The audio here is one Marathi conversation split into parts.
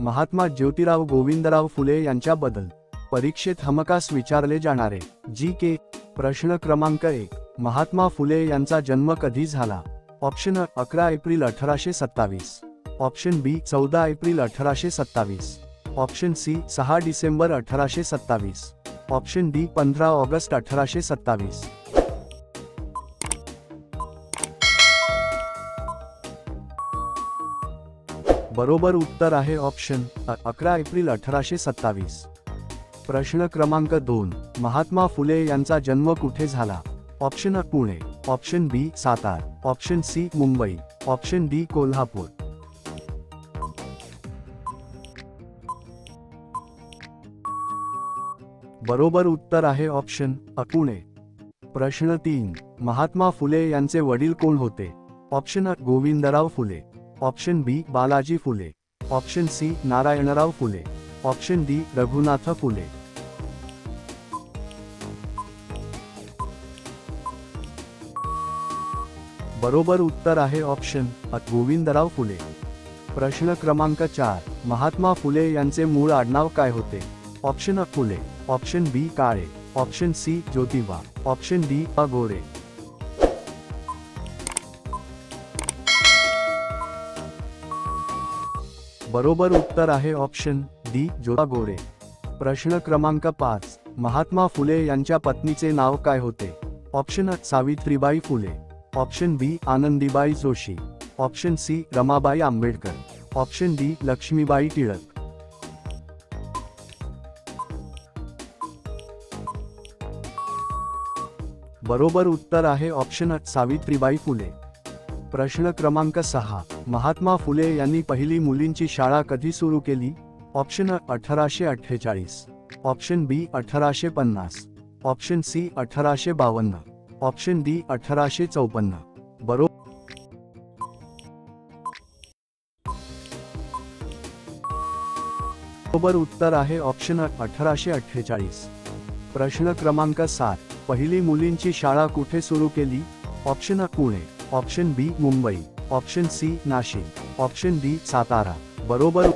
महात्मा ज्योतिराव गोविंदराव फुले यांच्याबद्दल परीक्षेत हमकास विचारले जाणारे जी के प्रश्न क्रमांक एक महात्मा फुले यांचा जन्म कधी झाला? ऑप्शन अ अकरा एप्रिल अठराशे सत्तावीस. ऑप्शन बी चौदा एप्रिल अठराशे सत्तावीस. ऑप्शन सी सहा डिसेंबर अठराशे सत्तावीस. ऑप्शन डी पंधरा ऑगस्ट अठराशे सत्तावीस. बरोबर उत्तर आहे ऑप्शन अकरा एप्रिल अठराशे सत्तावीस. प्रश्न क्रमांक दोन महात्मा फुले यांचा जन्म कुठे झाला? ऑप्शन अ Pune. Option B Satara. Option C Mumbai. Option D Kolhapur. बरोबर उत्तर आहे ऑप्शन अ पुणे. प्रश्न तीन महात्मा फुले यांचे वडील कोण होते? ऑप्शन अ Govindrao Phule. Option B Balaji Phule. Option C Narayanrao Phule. Option D Raghunath Phule. बरोबर उत्तर आहे ऑप्शन अ गोविंदराव फुले. प्रश्न क्रमांक चार महात्मा फुले यांचे मूळ आडनाव काय होते? ऑप्शन अ Phule. Option B Kale. Option C Jyotiba. Option D Agore बरोबर उत्तर आहे ऑप्शन डी ज्योता गोरे. प्रश्न क्रमांक पाच महात्मा फुले यांच्या पत्नीचे नाव काय होते? ऑप्शन अ Savitribai Phule. Option B Anandibai Joshi. Option C Ramabai Ambedkar. Option D Laxmibai Tilak. बरोबर उत्तर आहे ऑप्शन अ सावित्रीबाई फुले. प्रश्न क्रमांक सहा. महात्मा फुले यांनी पहिली मुलींची शाळा कधी सुरू केली? ऑप्शन अ अठराशे अठ्ठेचाळीस. ऑप्शन बी अठराशे पन्नास. ऑप्शन सी अठराशे बावन्न. ऑप्शन डी अठराशे चौपन्न. बरोबर बरोबर उत्तर आहे ऑप्शन अ अठराशे अठ्ठेचाळीस. प्रश्न क्रमांक सात. पहिली मुलींची शाळा कुठे सुरू केली? ऑप्शन अ Pune. Option B Mumbai option C Nashik option D Satara बरोबर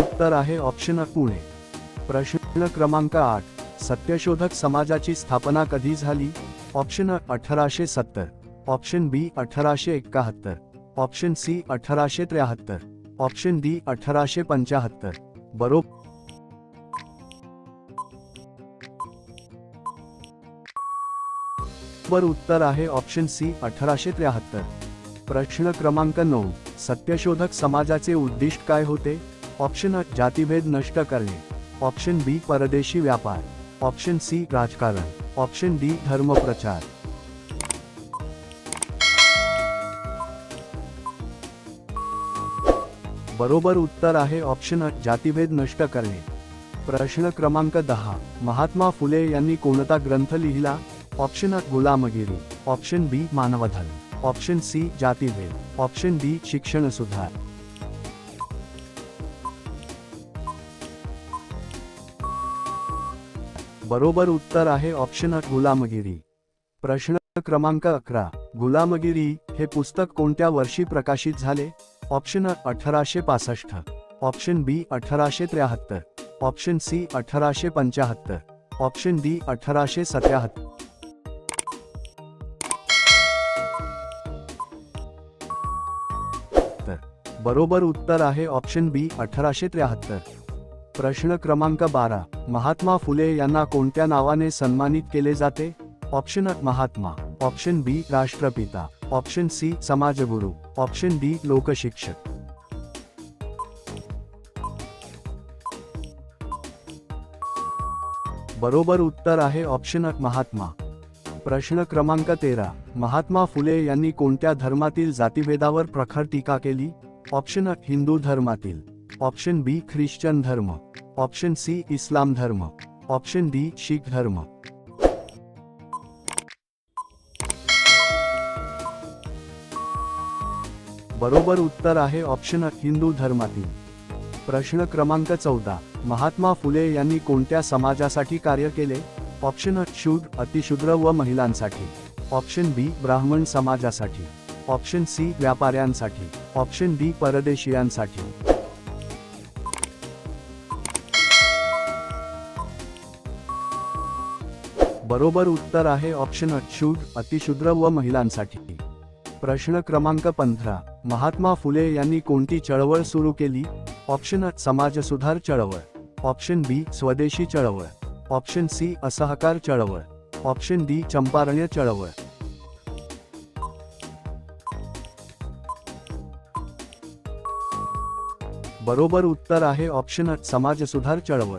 उत्तर आहे ऑप्शन अ पुणे प्रश्न क्रमांक आठ. सत्यशोधक समाजाची स्थापना कधी झाली? ऑप्शन अ अठराशे सत्तर. ऑप्शन बी अठराशे एकाहत्तर. ऑप्शन सी अठराशे त्र्याहत्तर. ऑप्शन डी अठराशे पंचाहत्तर. बरोबर बरोबर उत्तर आहे ऑप्शन सी अठराशे त्र्याहत्तर. प्रश्न क्रमांक नऊ सत्यशोधक समाजाचे उद्दिष्ट काय होते? ऑप्शन अ जातीभेद नष्ट करणे. ऑप्शन बी परदेशी व्यापार. ऑप्शन सी राजकारण. ऑप्शन डी धर्मप्रचार. बरोबर उत्तर आहे ऑप्शन अ जातीभेद नष्ट करणे. प्रश्न क्रमांक दहा महात्मा फुले यांनी कोणता ग्रंथ लिहिला? ऑप्शन अ गुलामगिरी. ऑप्शन बी मानवधन. ऑप्शन सी जातीभेद. ऑप्शन डी शिक्षण सुधार. बरोबर उत्तर आहे ऑप्शन अ गुलामगिरी. प्रश्न क्रमांक अकरा. गुलामगिरी हे पुस्तक कोणत्या वर्षी प्रकाशित झाले? ऑप्शन अ अठराशे पासष्ट. ऑप्शन बी अठराशे त्र्याहत्तर. ऑप्शन सी अठराशे पंचाहत्तर. ऑप्शन डी अठराशे सत्याहत्तर. बरोबर उत्तर आहे ऑप्शन बी अठराशे त्र्याहत्तर. प्रश्न क्रमांक बारा. महात्मा फुले यांना कोणत्या नावाने सन्मानित केले जाते? ऑप्शन अ महात्मा. ऑप्शन बी राष्ट्रपिता. ऑप्शन सी समाजगुरू. ऑप्शन डी लोकशिक्षक. बरोबर उत्तर आहे ऑप्शन अ महात्मा. प्रश्न क्रमांक तेरा. महात्मा फुले यांनी कोणत्या धर्मातील जातीभेदावर प्रखर टीका केली? ऑप्शन अ हिंदू धर्मातील. ऑप्शन बी ख्रिश्चन धर्म. ऑप्शन सी इस्लाम धर्म. ऑप्शन डी शीख धर्म. बरोबर उत्तर आहे ऑप्शन अ हिंदू धर्मातील. प्रश्न क्रमांक चौदा. महात्मा फुले यांनी कोणत्या समाजासाठी कार्य केले? ऑप्शन अ शूद्र अतिशूद्र व महिलांसाठी. ऑप्शन बी ब्राह्मण समाजासाठी. ऑप्शन सी व्यापाऱ्यांसाठी. ऑप्शन डी परदेशीयांसाठी. बरोबर उत्तर आहे ऑप्शन शूड अतिशूद्र व महिलांसाठी. प्रश्न क्रमांक पंधरा. महात्मा फुले यांनी कोणती चळवळ सुरू केली? ऑप्शन अ समाजसुधार चळवळ. ऑप्शन बी स्वदेशी चळवळ. ऑप्शन सी असहकार चळवळ. ऑप्शन डी चंपारण्य चळवळ. बरोबर उत्तर आहे ऑप्शन समाजसुधार चळवळ.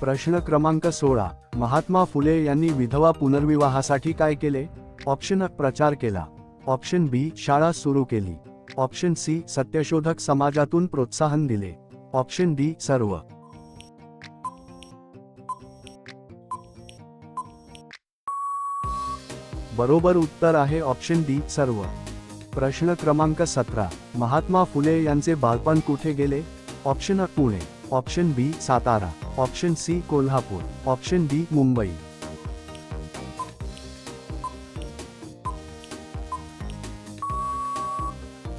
प्रश्न क्रमांक सोळा. महात्मा फुले यांनी विधवा पुनर्विवाहासाठी काय केले? ऑप्शन प्रचार केला. ऑप्शन बी शाळा सुरू केली. ऑप्शन सी सत्यशोधक समाजातून प्रोत्साहन दिले. ऑप्शन डी सर्व. बरोबर उत्तर आहे ऑप्शन डी सर्व. प्रश्न क्रमांक सतरा. महात्मा फुले यांचे बालपण कुठे गेले? ऑप्शन अ Pune. Option B Satara. Option C Kolhapur. Option D Mumbai.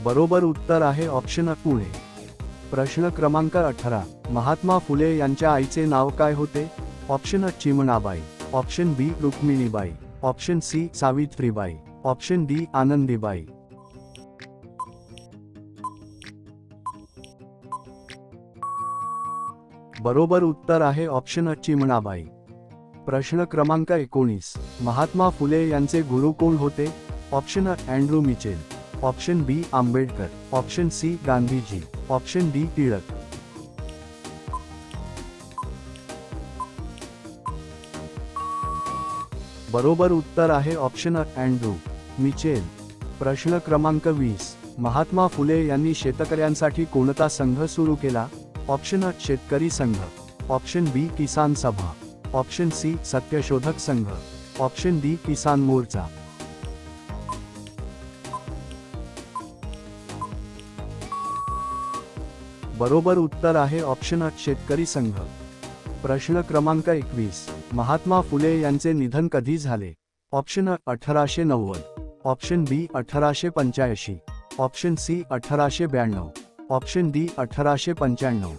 बरोबर उत्तर आहे ऑप्शन अ पुणे. प्रश्न क्रमांक अठरा. महात्मा फुले यांच्या आईचे नाव काय होते? ऑप्शन अ Chimnabai. Option B Rukminibai. Option C Savitribai. Option D Anandibai. बरोबर उत्तर आहे ऑप्शन चिमणाबाई. प्रश्न क्रमांक एकोणीस. महात्मा फुले यांचे गुरु कोण होते? ऑप्शन अ Andrew Mitchell. Option B Ambedkar. Option C Gandhiji. Option D Tilak. बरोबर उत्तर आहे ऑप्शन अ अँड्रू मिचेल. प्रश्न क्रमांक वीस. महात्मा फुले यांनी शेतकऱ्यांसाठी कोणता संघ सुरू केला? ऑप्शन अ शेतकरी संघ. ऑप्शन बी किसान सभा. Option C Satyashodhak Sangh. Option D Kisan Morcha. बरोबर उत्तर आहे ऑप्शन अ शेतकरी संघ. प्रश्न क्रमांक एकवीस. महात्मा फुले यांचे निधन कधी झाले? ऑप्शन अ अठराशे नव्वद. ऑप्शन बी अठराशे पंच्याऐंशी. ऑप्शन सी अठराशे ब्याण्णव. ऑप्शन डी अठराशे पंच्याण्णव.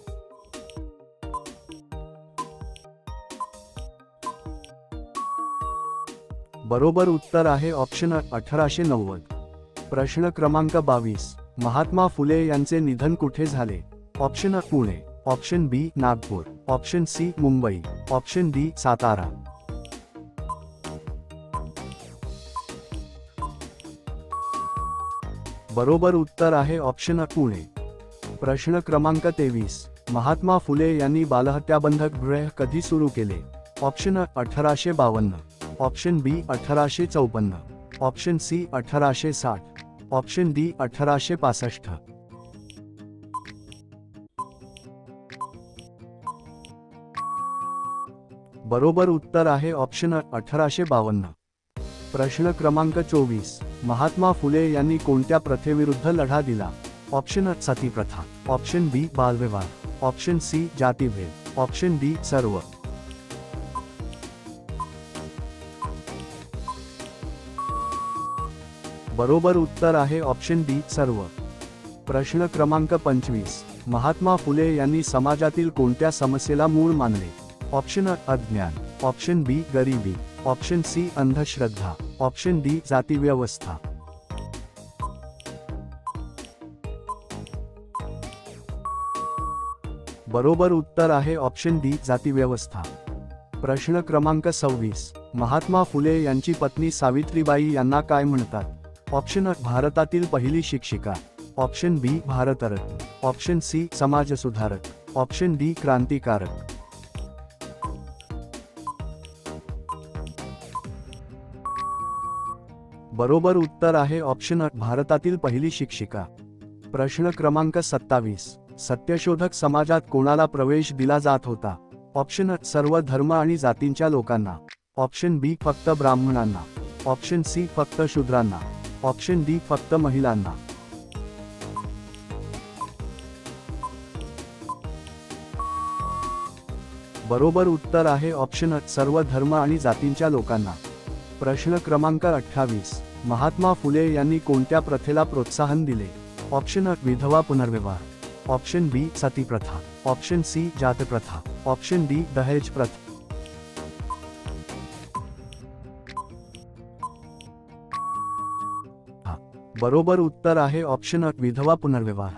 बरोबर उत्तर आहे ऑप्शन अठराशे नव्वद. प्रश्न क्रमांक बावीस. महात्मा फुले यांचे निधन कुठे झाले? ऑप्शन अ Pune. Option B Nagpur. Option C Mumbai. Option D Satara. बरोबर उत्तर आहे ऑप्शन अ पुणे. प्रश्न क्रमांक तेवीस. महात्मा फुले यांनी बालहत्याबंधक गृह कधी सुरू केले? ऑप्शन अ अठराशे बावन्न. ऑप्शन बी अठराशे चौपन्न. ऑप्शन सी अठराशे साठ. ऑप्शन डी अठराशे पासष्ट. बरोबर उत्तर आहे ऑप्शन अ अठराशे बावन्न. प्रश्न क्रमांक चोवीस. महात्मा फुले यांनी कोणत्या प्रथेविरुद्ध लढा दिला? ऑप्शन अ सती प्रथा. ऑप्शन बी बालविवाह ऑप्शन सी जातीभेद ऑप्शन डी सर्व. बरोबर उत्तर आहे ऑप्शन डी सर्व. प्रश्न क्रमांक पंचवीस. महात्मा फुले यांनी समाजातील कोणत्या समस्येला मूळ मानले? ऑप्शन अ अज्ञान. ऑप्शन बी गरिबी. ऑप्शन सी अंधश्रद्धा. ऑप्शन डी जाती बरोबर उत्तर आहे ऑप्शन डी जाती व्यवस्था प्रश्न क्रमांक सव्वीस. महात्मा फुले यांची पत्नी सावित्रीबाई यांना काय म्हणतात? ऑप्शन अ भारतातील पहिली शिक्षिका. Option B Bharat Ratna. Option C समाजसुधारक. ऑप्शन डी क्रांतिकारक. बरोबर उत्तर आहे ऑप्शन अ भारतातील पहिली शिक्षिका. प्रश्न क्रमांक सत्तावीस. सत्यशोधक समाजात कोणाला प्रवेश दिला जात होता? ऑप्शन अ सर्व धर्म आणि जातींच्या लोकांना. ऑप्शन बी फक्त ब्राह्मणांना. ऑप्शन सी फक्त शूद्रांना. ऑप्शन डी फक्त महिलांना. बरोबर उत्तर आहे ऑप्शन अ सर्व धर्म आणि जातींच्या लोकांना. प्रश्न क्रमांक अठ्ठावीस. महात्मा फुले यांनी कोणत्या प्रथेला प्रोत्साहन दिले? ऑप्शन अ विधवा पुनर्व्यवहार. ऑप्शन बी सती प्रथा ऑप्शन सी जात प्रथा ऑप्शन डी दहेज प्रथा बरोबर उत्तर आहे ऑप्शन अ विधवा पुनर्विवाह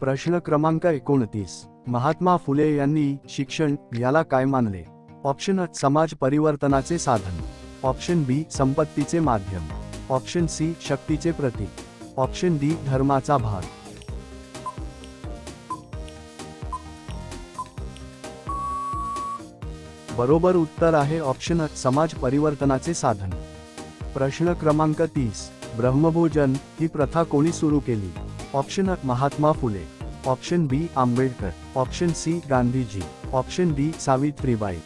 प्रश्न क्रमांक एकोणतीस महात्मा फुले यांनी शिक्षण याला काय मानले ऑप्शन अ समाज परिवर्तनाचे साधन ऑप्शन बी संपत्तीचे माध्यम ऑप्शन सी शक्तीचे प्रतीक ऑप्शन डी धर्माचा भाग बरोबर उत्तर आहे ऑप्शन समाज परिवर्तनाचे साधन. प्रश्न क्रमांक तीस ब्रह्मभोजन ही प्रथा कोणी सुरू केली? Option Mahatma Phule. Option B Ambedkar. Option C Gandhiji. Option D Savitribai.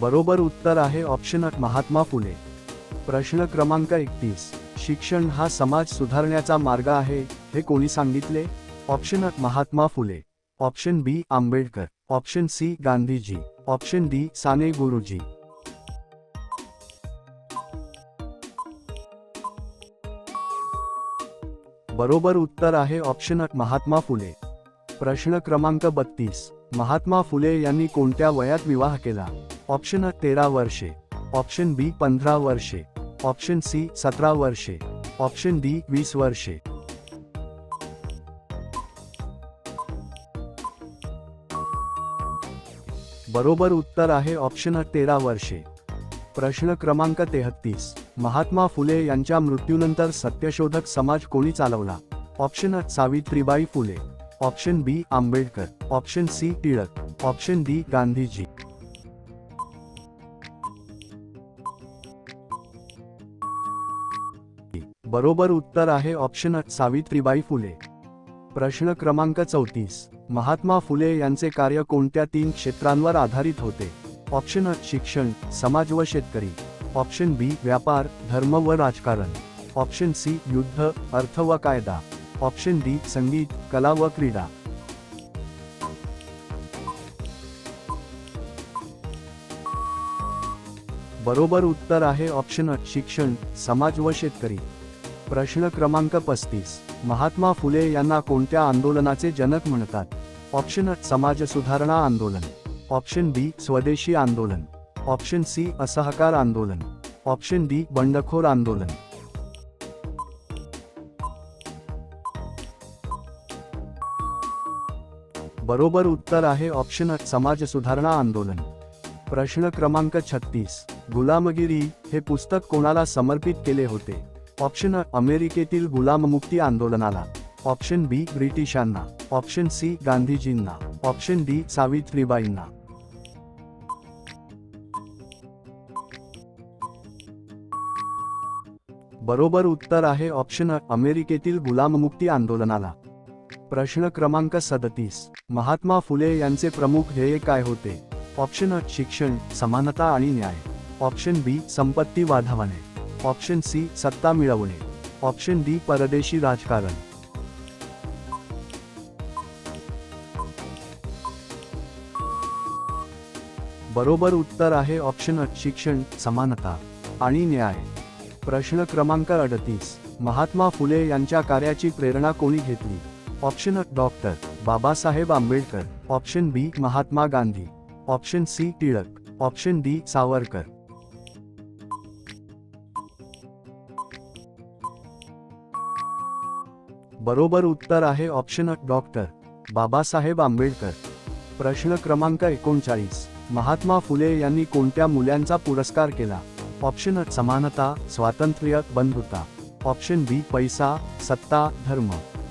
बरोबर उत्तर आहे ऑप्शन महात्मा फुले. प्रश्न क्रमांक एकतीस शिक्षण हा समाज सुधारण्याचा मार्ग आहे हे कोणी सांगितले? ऑप्शन अ, Mahatma Phule. Option B, Ambedkar. Option C, Gandhiji. Option D, Sane Guruji. बरोबर उत्तर आहे ऑप्शन अ, महात्मा फुले. प्रश्न क्रमांक बत्तीस. महात्मा फुले यांनी कोणत्या वयात विवाह केला? ऑप्शन अ, तेरा वर्षे. ऑप्शन बी, पंधरा वर्षे. ऑप्शन सी, सतरा वर्षे. ऑप्शन डी, वीस वर्षे. बरोबर उत्तर आहे ऑप्शन तेरा वर्षे. प्रश्न क्रमांक तेहत्तीस. महात्मा फुले यांच्या मृत्यूनंतर सत्यशोधक समाज कोणी चालवला? ऑप्शन अ Savitribai Phule. Option B Ambedkar. Option C Tilak. Option D Gandhiji. बरोबर उत्तर आहे ऑप्शन अ सावित्रीबाई फुले. प्रश्न क्रमांक चौतीस. महात्मा फुले यांचे कार्य कोणत्या तीन क्षेत्रांवर आधारित होते? ऑप्शन अ शिक्षण समाज व शेतकरी. ऑप्शन बी व्यापार धर्म व राजकारण. ऑप्शन सी युद्ध अर्थ व कायदा. ऑप्शन डी संगीत कला व क्रीडा. बरोबर उत्तर आहे ऑप्शन अ शिक्षण समाज व शेतकरी. प्रश्न क्रमांक पस्तीस. महात्मा फुले यांना कोणत्या आंदोलनाचे जनक म्हणतात? ऑप्शन अ समाज सुधारणा आंदोलन. ऑप्शन बी स्वदेशी आंदोलन. ऑप्शन सी असहकार आंदोलन. ऑप्शन डी बंडखोर आंदोलन. बरोबर उत्तर आहे ऑप्शन अ समाज सुधारणा आंदोलन. प्रश्न क्रमांक छत्तीस. गुलामगिरी हे पुस्तक कोणाला समर्पित केले होते? ऑप्शन अ अमेरिकेतील गुलाममुक्ती आंदोलनाला. ऑप्शन बी ब्रिटिशांना. ऑप्शन सी गांधीजींना. ऑप्शन डी सावित्रीबाईंना. बरोबर उत्तर आहे ऑप्शन अ अमेरिकेतील गुलाममुक्ती आंदोलनाला. प्रश्न क्रमांक सदतीस. महात्मा फुले यांचे प्रमुख ध्येय काय होते? ऑप्शन अ शिक्षण समानता आणि न्याय. ऑप्शन बी संपत्ती वाढवणे. ऑप्शन सी सत्ता मिळवणे. ऑप्शन डी परदेशी राजकारण. बरोबर उत्तर आहे ऑप्शन शिक्षण समानता आणि न्याय. प्रश्न क्रमांक अडतीस. महात्मा फुले यांच्या कार्याची प्रेरणा कोणी घेतली? ऑप्शन अ doctor Babasaheb Ambedkar. Option B Mahatma Gandhi. Option C Tilak. Option D Savarkar. बरोबर उत्तर आहे ऑप्शन अ डॉक्टर बाबासाहेब आंबेडकर. प्रश्न क्रमांक एकोणचाळीस. महात्मा फुले यांनी कोणत्या मूल्यांचा पुरस्कार केला? ऑप्शन अ समानता स्वातंत्र्य बंधुता. ऑप्शन बी पैसा सत्ता धर्म.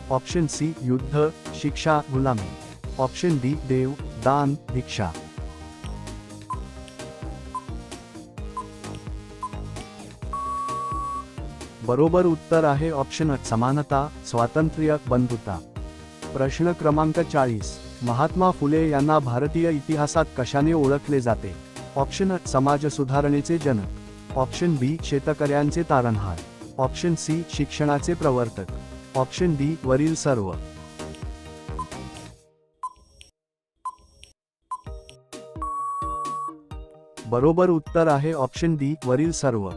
ऑप्शन सी युद्ध शिक्षा गुलामी. ऑप्शन डी देव दान भिक्षा. बरोबर उत्तर आहे ऑप्शन समानता स्वातंत्र्य बंधुता. प्रश्न क्रमांक चाळीस. महात्मा फुले यांना भारतीय इतिहासात कशाने ओळखले जाते? ऑप्शन समाज सुधारणेचे जनक. ऑप्शन बी शेतकऱ्यांचे तारणहार. ऑप्शन सी शिक्षणाचे प्रवर्तक. ऑप्शन डी वरील सर्व. बरोबर उत्तर आहे ऑप्शन डी वरील सर्व.